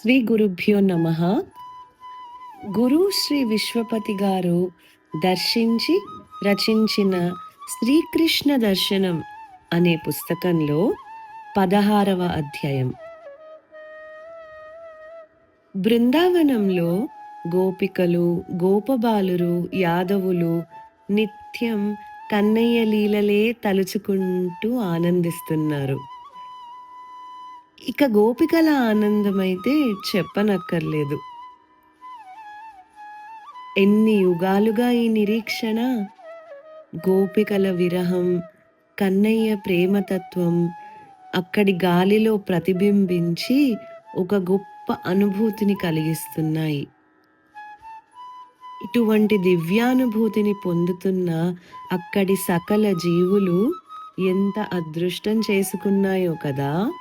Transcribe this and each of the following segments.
శ్రీ గురుభ్యో నమ. గురు శ్రీ విశ్వపతి గారు దర్శించి రచించిన శ్రీకృష్ణ దర్శనం అనే పుస్తకంలో పదహారవ అధ్యాయం. బృందావనంలో గోపికలు గోపబాలురు యాదవులు నిత్యం కన్నయ్య లీలలే తలుచుకుంటూ ఆనందిస్తున్నారు. ఇక గోపికల ఆనందమైతే చెప్పనక్కర్లేదు. ఎన్ని యుగాలుగా ఈ నిరీక్షణ? గోపికల విరహం కన్నయ్య ప్రేమతత్వం అక్కడి గాలిలో ప్రతిబింబించి ఒక గొప్ప అనుభూతిని కలిగిస్తున్నాయి. ఇటువంటి దివ్యానుభూతిని పొందుతున్న అక్కడి సకల జీవులు ఎంత అదృష్టం చేసుకున్నాయో కదా?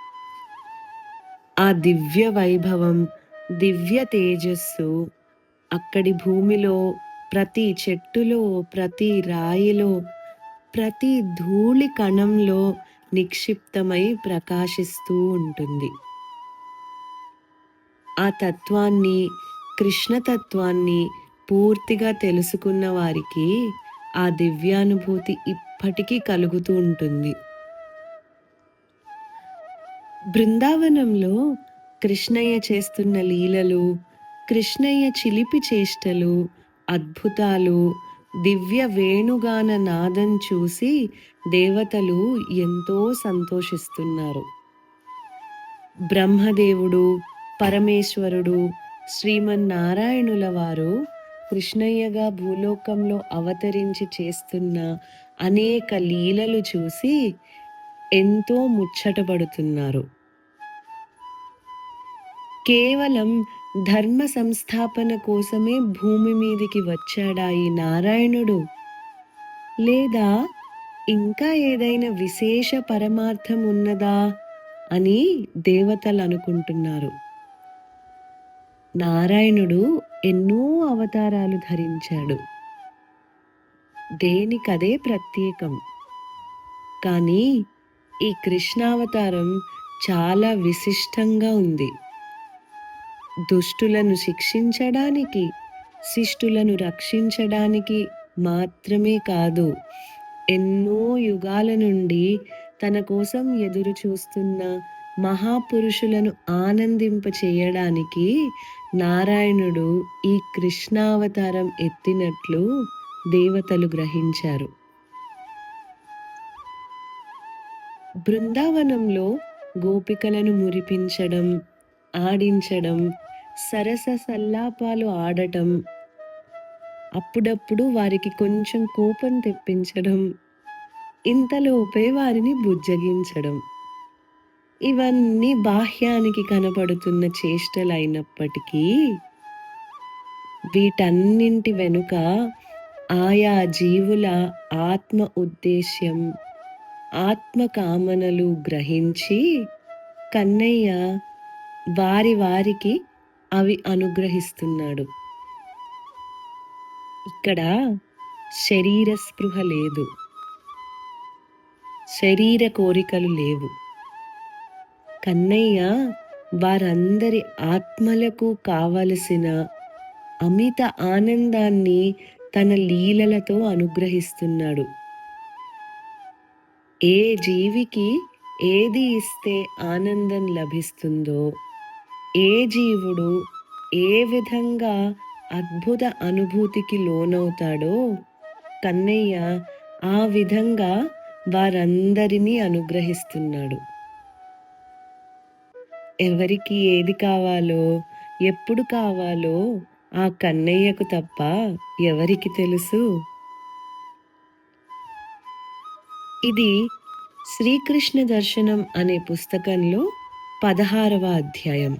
ఆ దివ్య వైభవం దివ్య తేజస్సు అక్కడి భూమిలో ప్రతి చెట్టులో ప్రతి రాయిలో ప్రతి ధూళి కణంలో నిక్షిప్తమై ప్రకాశిస్తూ ఉంటుంది. ఆ తత్వాన్ని కృష్ణతత్వాన్ని పూర్తిగా తెలుసుకున్న వారికి ఆ దివ్యానుభూతి ఇప్పటికీ కలుగుతూ ఉంటుంది. బృందావనంలో కృష్ణయ్య చేస్తున్న లీలలు కృష్ణయ్య చిలిపి చేష్టలు అద్భుతాలు దివ్య వేణుగాన నాదం చూసి దేవతలు ఎంతో సంతోషిస్తున్నారు. బ్రహ్మదేవుడు పరమేశ్వరుడు శ్రీమన్నారాయణుల వారు కృష్ణయ్యగా భూలోకంలో అవతరించి చేస్తున్న అనేక లీలలు చూసి ఎంతో ముచ్చటపడుతున్నారు. కేవలం ధర్మ సంస్థాపన కోసమే భూమి మీదికి వచ్చాడా ఈ నారాయణుడు? లేదా ఇంకా ఏదైనా విశేష పరమార్థం ఉన్నదా అని దేవతలు అనుకుంటున్నారు. నారాయణుడు ఎన్నో అవతారాలు ధరించాడు. దేనికదే ప్రత్యేకం. కానీ ఈ కృష్ణావతారం చాలా విశిష్టంగా ఉంది. దుష్టులను శిక్షించడానికి శిష్టులను రక్షించడానికి మాత్రమే కాదు ఎన్నో యుగాల నుండి తన కోసం ఎదురు చూస్తున్న మహాపురుషులను ఆనందింప చేయడానికి నారాయణుడు ఈ కృష్ణావతారం ఎత్తినట్లు దేవతలు గ్రహించారు. బృందావనంలో గోపికలను మురిపించడం ఆడించడం సరస సల్లాపాలు ఆడటం అప్పుడప్పుడు వారికి కొంచెం కోపం తెప్పించడం ఇంతలోపే వారిని బుజ్జగించడం. ఇవన్నీ బాహ్యానికి కనపడుతున్న చేష్టలైనప్పటికీ వీటన్నింటి వెనుక ఆయా జీవుల ఆత్మ ఉద్దేశ్యం ఆత్మకామనలు గ్రహించి కన్నయ్య వారి వారికి అవి అనుగ్రహిస్తున్నాడు. ఇక్కడ శరీర స్పృహ లేదు. శరీర కోరికలు లేవు. కన్నయ్య వారందరి ఆత్మలకు కావలసిన అమిత ఆనందాన్ని తన లీలలతో అనుగ్రహిస్తున్నాడు. ఏ జీవికి ఏది ఇస్తే ఆనందం లభిస్తుందో ఏ జీవుడు ఏ విధంగా అద్భుత అనుభూతికి లోనవుతాడో కన్నయ్య ఆ విధంగా వారందరినీ అనుగ్రహిస్తున్నాడు. ఎవరికి ఏది కావాలో ఎప్పుడు కావాలో ఆ కన్నయ్యకు తప్ప ఎవరికి తెలుసు? ఇది శ్రీకృష్ణ దర్శనం అనే పుస్తకంలో పదహారవ అధ్యాయం.